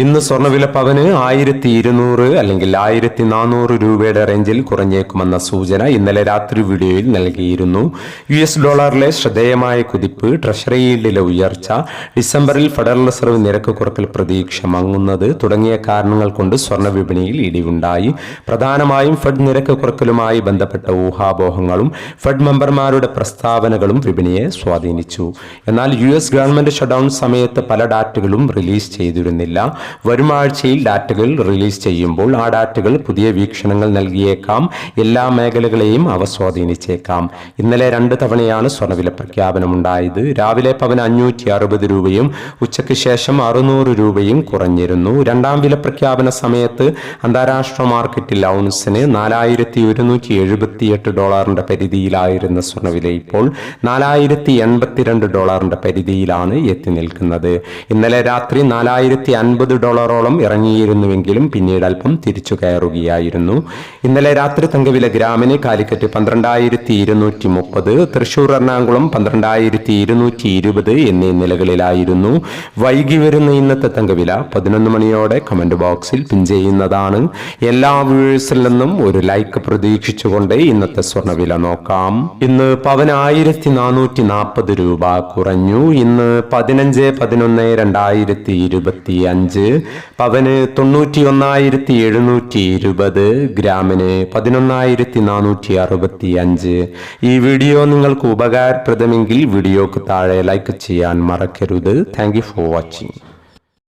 ഇന്ന് സ്വർണവില പവന് ആയിരത്തി ഇരുന്നൂറ് അല്ലെങ്കിൽ ആയിരത്തി നാനൂറ് രൂപയുടെ റേഞ്ചിൽ കുറഞ്ഞേക്കുമെന്ന സൂചന ഇന്നലെ രാത്രി വീഡിയോയിൽ നൽകിയിരുന്നു. യു എസ് ഡോളറിലെ ശ്രദ്ധേയമായ കുതിപ്പ് ട്രഷറി ഈൽഡിലെ ഉയർച്ച ഡിസംബറിൽ ഫെഡറൽ റിസർവ് നിരക്ക് കുറക്കൽ പ്രതീക്ഷ മങ്ങുന്നത് തുടങ്ങിയ കാരണങ്ങൾ കൊണ്ട് സ്വർണ വിപണിയിൽ ഇടിവുണ്ടായി. പ്രധാനമായും ഫെഡ് നിരക്ക് കുറക്കലുമായി ബന്ധപ്പെട്ട ഊഹാപോഹങ്ങളും ഫെഡ് മെമ്പർമാരുടെ പ്രസ്താവനകളും വിപണിയെ സ്വാധീനിച്ചു. എന്നാൽ യു എസ് ഗവൺമെന്റ് ഷട്ട്ഡൌൺ സമയത്ത് പല ഡാറ്റകളും റിലീസ് ചെയ്തിരുന്നില്ല. വരും ആഴ്ചയിൽ ഡാറ്റകൾ റിലീസ് ചെയ്യുമ്പോൾ ആ ഡാറ്റകൾ പുതിയ വീക്ഷണങ്ങൾ നൽകിയേക്കാം. എല്ലാ മേഖലകളെയും അവ സ്വാധീനിച്ചേക്കാം. ഇന്നലെ രണ്ട് തവണയാണ് സ്വർണവില പ്രഖ്യാപനമുണ്ടായത്. രാവിലെ പവൻ അഞ്ഞൂറ്റി അറുപത് രൂപയും ഉച്ചയ്ക്ക് ശേഷം അറുന്നൂറ് രൂപയും കുറഞ്ഞിരുന്നു. രണ്ടാം വില പ്രഖ്യാപന സമയത്ത് അന്താരാഷ്ട്ര മാർക്കറ്റിൽ ഔൺസിന് നാലായിരത്തി ഒരുന്നൂറ്റി എഴുപത്തിയെട്ട് ഡോളറിന്റെ പരിധിയിലായിരുന്ന സ്വർണവില ഇപ്പോൾ നാലായിരത്തി എൺപത്തിരണ്ട് ഡോളറിന്റെ പരിധിയിലാണ് എത്തി നിൽക്കുന്നത്. ഇന്നലെ രാത്രി നാലായിരത്തി അൻപത് ഡോളറോളം ഇറങ്ങിയിരുന്നുവെങ്കിലും പിന്നീട് അല്പം തിരിച്ചു കയറുകയായിരുന്നു. ഇന്നലെ രാത്രി തങ്കവില ഗ്രാമിന് കാലിക്കറ്റ് പന്ത്രണ്ടായിരത്തി ഇരുന്നൂറ്റി മുപ്പത് തൃശൂർ എറണാകുളം പന്ത്രണ്ടായിരത്തി ഇരുന്നൂറ്റി ഇരുപത് എന്നീ നിലകളിലായിരുന്നു. വൈകി വരുന്ന ഇന്നത്തെ തങ്കവില പതിനൊന്ന് മണിയോടെ കമന്റ് ബോക്സിൽ പിൻ ചെയ്യുന്നതാണ്. എല്ലാ വ്യൂവേഴ്സിൽ നിന്നും ഒരു ലൈക്ക് പ്രതീക്ഷിച്ചുകൊണ്ട് ഇന്നത്തെ സ്വർണവില നോക്കാം. ഇന്ന് പവന് ആയിരത്തി നാനൂറ്റി നാൽപ്പത് രൂപ കുറഞ്ഞു. ഇന്ന് പതിനഞ്ച് പതിനൊന്ന് രണ്ടായിരത്തി ഇരുപത്തി അഞ്ച് പവന് തൊണ്ണൂറ്റി ഒന്നായിരത്തി എഴുന്നൂറ്റി ഇരുപത് ഗ്രാമിന് പതിനൊന്നായിരത്തി നാനൂറ്റി അറുപത്തി അഞ്ച് ഈ വീഡിയോ നിങ്ങൾക്ക് ഉപകാരപ്രദമെങ്കിൽ വീഡിയോക്ക് താഴെ ലൈക്ക് ചെയ്യാൻ മറക്കരുത്. Thank for watching